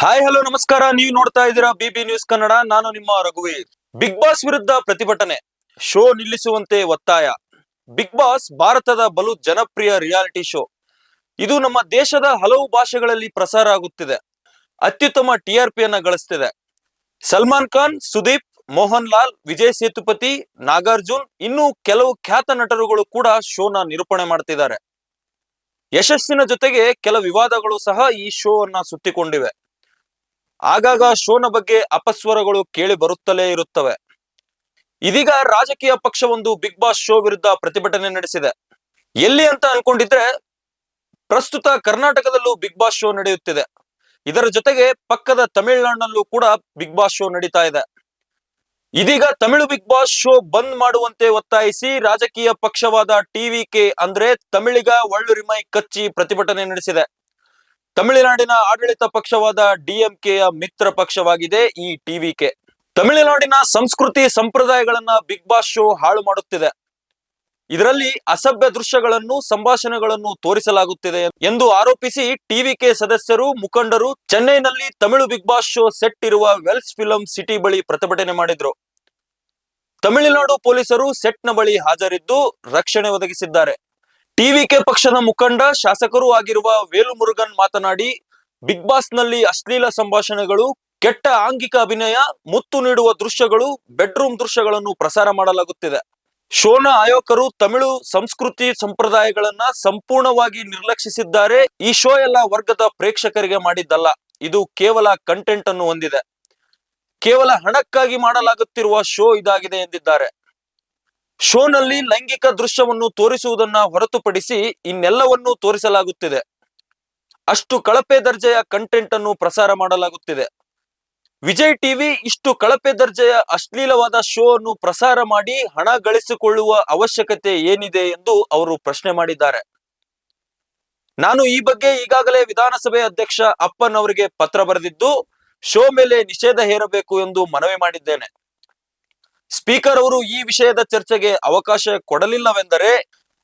Hi hello ನಮಸ್ಕಾರ. ನೀವು ನೋಡ್ತಾ ಇದ್ದೀರಾ ಬಿಬಿ ನ್ಯೂಸ್ ಕನ್ನಡ ನಾನು ನಿಮ್ಮ ರಘುವೀರ್. ಬಿಗ್ ಬಾಸ್ ವಿರುದ್ಧ ಪ್ರತಿಭಟನೆ. ಶೋ ನಿಲ್ಲಿಸುವಂತೆ ಒತ್ತಾಯ. ಬಿಗ್ ಬಾಸ್ ಭಾರತದ ಬಲು ಜನಪ್ರಿಯ ರಿಯಾಲಿಟಿ ಶೋ ಇದು ನಮ್ಮ ದೇಶದ ಹಲವು ಭಾಷೆಗಳಲ್ಲಿ ಪ್ರಸಾರ ಆಗುತ್ತಿದೆ. ಅತ್ಯುತ್ತಮ ಟಿಆರ್ಪಿಯನ್ನ ಗಳಿಸ್ತಿದೆ. ಸಲ್ಮಾನ್ ಖಾನ್ ಸುದೀಪ್ ಮೋಹನ್ ಲಾಲ್ ವಿಜಯ್ ಸೇತುಪತಿ ನಾಗಾರ್ಜುನ್ ಇನ್ನೂ ಕೆಲವು ಖ್ಯಾತ ನಟರುಗಳು ಕೂಡ ಶೋನ ನಿರೂಪಣೆ ಮಾಡ್ತಿದ್ದಾರೆ. ಯಶಸ್ಸಿನ ಜೊತೆಗೆ ಕೆಲ ವಿವಾದಗಳು ಸಹ ಈ ಶೋ ಅನ್ನ ಸುತ್ತಿಕೊಂಡಿವೆ. ಆಗಾಗ ಶೋನ ಬಗ್ಗೆ ಅಪಸ್ವರಗಳು ಕೇಳಿ ಬರುತ್ತಲೇ ಇರುತ್ತವೆ. ಇದೀಗ ರಾಜಕೀಯ ಪಕ್ಷವೊಂದು ಬಿಗ್ ಬಾಸ್ ಶೋ ವಿರುದ್ಧ ಪ್ರತಿಭಟನೆ ನಡೆಸಿದೆ. ಎಲ್ಲಿ ಅಂತ ಅನ್ಕೊಂಡಿದ್ರೆ, ಪ್ರಸ್ತುತ ಕರ್ನಾಟಕದಲ್ಲೂ ಬಿಗ್ ಬಾಸ್ ಶೋ ನಡೆಯುತ್ತಿದೆ. ಇದರ ಜೊತೆಗೆ ಪಕ್ಕದ ತಮಿಳುನಾಡಿನಲ್ಲೂ ಕೂಡ ಬಿಗ್ ಬಾಸ್ ಶೋ ನಡೀತಾ ಇದೆ. ಇದೀಗ ತಮಿಳು ಬಿಗ್ ಬಾಸ್ ಶೋ ಬಂದ್ ಮಾಡುವಂತೆ ಒತ್ತಾಯಿಸಿ ರಾಜಕೀಯ ಪಕ್ಷವಾದ ಟಿವಿಕೆ ಅಂದ್ರೆ ತಮಿಳಿಗ ಒಳ್ಳುರಿಮೈ ಕಚ್ಚಿ ಪ್ರತಿಭಟನೆ ನಡೆಸಿದೆ. ತಮಿಳುನಾಡಿನ ಆಡಳಿತ ಪಕ್ಷವಾದ ಡಿಎಂಕೆಯ ಮಿತ್ರ ಪಕ್ಷವಾಗಿದೆ ಈ ಟಿವಿಕೆ. ತಮಿಳುನಾಡಿನ ಸಂಸ್ಕೃತಿ ಸಂಪ್ರದಾಯಗಳನ್ನ ಬಿಗ್ ಬಾಸ್ ಶೋ ಹಾಳು ಮಾಡುತ್ತಿದೆ. ಇದರಲ್ಲಿ ಅಸಭ್ಯ ದೃಶ್ಯಗಳನ್ನು, ಸಂಭಾಷಣೆಗಳನ್ನು ತೋರಿಸಲಾಗುತ್ತಿದೆ ಎಂದು ಆರೋಪಿಸಿ ಟಿವಿಕೆ ಸದಸ್ಯರು, ಮುಖಂಡರು ಚೆನ್ನೈನಲ್ಲಿ Tamil Bigg Boss show set ಇರುವ ವೆಲ್ಸ್ ಫಿಲಂ ಸಿಟಿ ಬಳಿ ಪ್ರತಿಭಟನೆ ಮಾಡಿದ್ರು. ತಮಿಳುನಾಡು ಪೊಲೀಸರು ಸೆಟ್ನ ಬಳಿ ಹಾಜರಿದ್ದು ರಕ್ಷಣೆ ಒದಗಿಸಿದ್ದಾರೆ. ಟಿವಿಕೆ ಪಕ್ಷದ ಮುಖಂಡ, ಶಾಸಕರೂ ಆಗಿರುವ ವೇಲುಮುರುಗನ್ ಮಾತನಾಡಿ, ಬಿಗ್ ಬಾಸ್ನಲ್ಲಿ ಅಶ್ಲೀಲ ಸಂಭಾಷಣೆಗಳು, ಕೆಟ್ಟ ಆಂಗಿಕ ಅಭಿನಯ, ಮುತ್ತು ನೀಡುವ ದೃಶ್ಯಗಳು, ಬೆಡ್ರೂಮ್ ದೃಶ್ಯಗಳನ್ನು ಪ್ರಸಾರ ಮಾಡಲಾಗುತ್ತಿದೆ. ಶೋನ ಆಯೋಕರು ತಮಿಳು ಸಂಸ್ಕೃತಿ ಸಂಪ್ರದಾಯಗಳನ್ನ ಸಂಪೂರ್ಣವಾಗಿ ನಿರ್ಲಕ್ಷಿಸಿದ್ದಾರೆ. ಈ ಶೋ ಎಲ್ಲ ವರ್ಗದ ಪ್ರೇಕ್ಷಕರಿಗೆ ಮಾಡಿದ್ದಲ್ಲ. ಇದು ಕೇವಲ ಕಂಟೆಂಟ್ ಅನ್ನು ಹೊಂದಿದೆ. ಕೇವಲ ಹಣಕ್ಕಾಗಿ ಮಾಡಲಾಗುತ್ತಿರುವ ಶೋ ಇದಾಗಿದೆ ಎಂದಿದ್ದಾರೆ. ಶೋನಲ್ಲಿ ಲೈಂಗಿಕ ದೃಶ್ಯವನ್ನು ತೋರಿಸುವುದನ್ನ ಹೊರತುಪಡಿಸಿ ಇನ್ನೆಲ್ಲವನ್ನೂ ತೋರಿಸಲಾಗುತ್ತಿದೆ. ಅಷ್ಟು ಕಳಪೆ ದರ್ಜೆಯ ಕಂಟೆಂಟ್ ಅನ್ನು ಪ್ರಸಾರ ಮಾಡಲಾಗುತ್ತಿದೆ. ವಿಜಯ್ ಟಿವಿ ಇಷ್ಟು ಕಳಪೆ ದರ್ಜೆಯ ಅಶ್ಲೀಲವಾದ ಶೋ ಅನ್ನು ಪ್ರಸಾರ ಮಾಡಿ ಹಣ ಗಳಿಸಿಕೊಳ್ಳುವ ಅವಶ್ಯಕತೆ ಏನಿದೆ ಎಂದು ಅವರು ಪ್ರಶ್ನೆ ಮಾಡಿದ್ದಾರೆ. ನಾನು ಈ ಬಗ್ಗೆ ಈಗಾಗಲೇ ವಿಧಾನಸಭೆ ಅಧ್ಯಕ್ಷ ಅಪ್ಪನ್ ಅವರಿಗೆ ಪತ್ರ ಬರೆದಿದ್ದು, ಶೋ ಮೇಲೆ ನಿಷೇಧ ಹೇರಬೇಕು ಎಂದು ಮನವಿ ಮಾಡಿದ್ದೇನೆ. ಸ್ಪೀಕರ್ ಅವರು ಈ ವಿಷಯದ ಚರ್ಚೆಗೆ ಅವಕಾಶ ಕೊಡಲಿಲ್ಲವೆಂದರೆ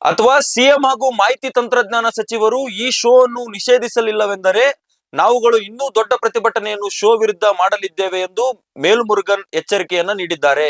ಅಥವಾ ಸಿಎಂ ಹಾಗೂ ಮಾಹಿತಿ ತಂತ್ರಜ್ಞಾನ ಸಚಿವರು ಈ ಶೋ ಅನ್ನು ನಿಷೇಧಿಸಲಿಲ್ಲವೆಂದರೆ ನಾವುಗಳು ಇನ್ನೂ ದೊಡ್ಡ ಪ್ರತಿಭಟನೆಯನ್ನು ಶೋ ವಿರುದ್ಧ ಮಾಡಲಿದ್ದೇವೆ ಎಂದು ಮೇಲ್ಮುರುಗನ್ ಎಚ್ಚರಿಕೆಯನ್ನ ನೀಡಿದ್ದಾರೆ.